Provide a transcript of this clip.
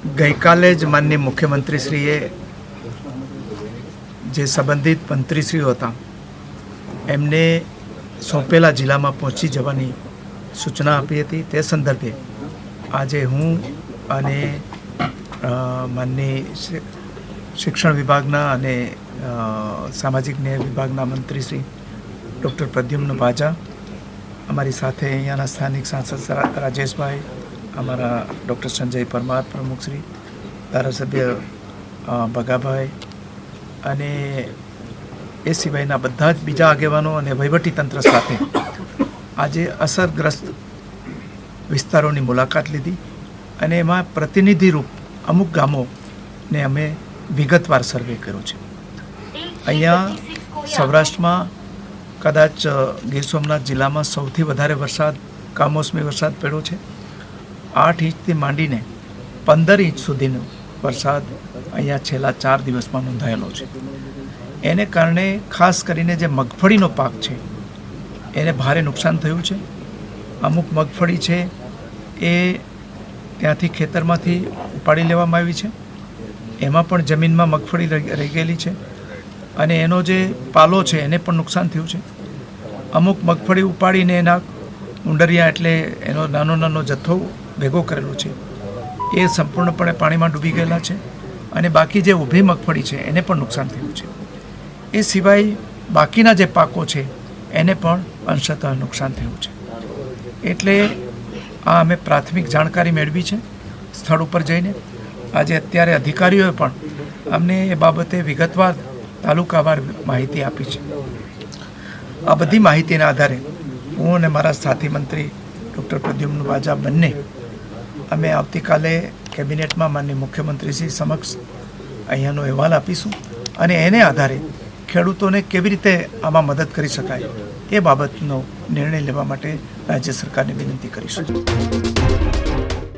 ગઈકાલે જ માનનીય મુખ્યમંત્રીશ્રીએ જે સંબંધિત મંત્રીશ્રીઓ હતા, એમને સોંપેલા જિલ્લામાં પહોંચી જવાની સૂચના આપી હતી. તે સંદર્ભે આજે હું અને માનની શિક્ષણ વિભાગના અને સામાજિક ન્યાય વિભાગના મંત્રી શ્રી ડૉક્ટર પ્રદ્યુમ્ન બાજા, અમારી સાથે અહીંયાના સ્થાનિક સાંસદ રાજેશભાઈ અમારા ડૉક્ટર સંજય પરમાર પ્રમુખશ્રી ધારાસભ્ય બગાભાઈ અને એ સિવાયના બધા જ બીજા આગેવાનો અને વહીવટીતંત્ર સાથે આજે અસરગ્રસ્ત વિસ્તારોની મુલાકાત લીધી અને એમાં પ્રતિનિધિરૂપ અમુક ગામોને અમે વિગતવાર સર્વે કર્યો છે. અહીંયા સૌરાષ્ટ્રમાં કદાચ ગીર સોમનાથ જિલ્લામાં સૌથી વધારે વરસાદ, કમોસમી વરસાદ પડ્યો છે. આઠ ઇંચથી માંડીને પંદર ઇંચ સુધીનો વરસાદ અહીંયા છેલ્લા ચાર દિવસમાં નોંધાયેલો છે. એને કારણે ખાસ કરીને જે મગફળીનો પાક છે, એને ભારે નુકસાન થયું છે. અમુક મગફળી છે એ ત્યાંથી ખેતરમાંથી ઉપાડી લેવામાં આવી છે. એમાં પણ જમીનમાં મગફળી રહી ગયેલી છે અને એનો જે પાલો છે એને પણ નુકસાન થયું છે. અમુક મગફળી ઉપાડીને એના ઉંડરિયા એટલે એનો નાનો નાનો જથ્થો ભેગો કરેલો છે. એ સંપૂર્ણપણે પાણીમાં ડૂબી ગયેલા છે અને બાકી જે ઊભી મગફળી છે એને પણ નુકસાન થયું છે. એ સિવાય બાકીના જે પાકો છે એને પણ અંશતઃ નુકસાન થયું છે. એટલે આ અમે પ્રાથમિક જાણકારી મેળવી છે સ્થળ ઉપર જઈને. આજે અત્યારે અધિકારીઓએ પણ અમને એ બાબતે વિગતવાર તાલુકાવાર માહિતી આપી છે. આ બધી માહિતીના આધારે હું અને મારા સાથી મંત્રી ડૉક્ટર પ્રદ્યુમ્ન વાજા બંને અમે આવતીકાલે કેબિનેટમાં માનની મુખ્યમંત્રીશ્રી સમક્ષ અહીંયાનો અહેવાલ આપીશું અને એને આધારે ખેડૂતોને કેવી રીતે આમાં મદદ કરી શકાય એ બાબતનો નિર્ણય લેવા માટે રાજ્ય સરકારને વિનંતી કરીશું.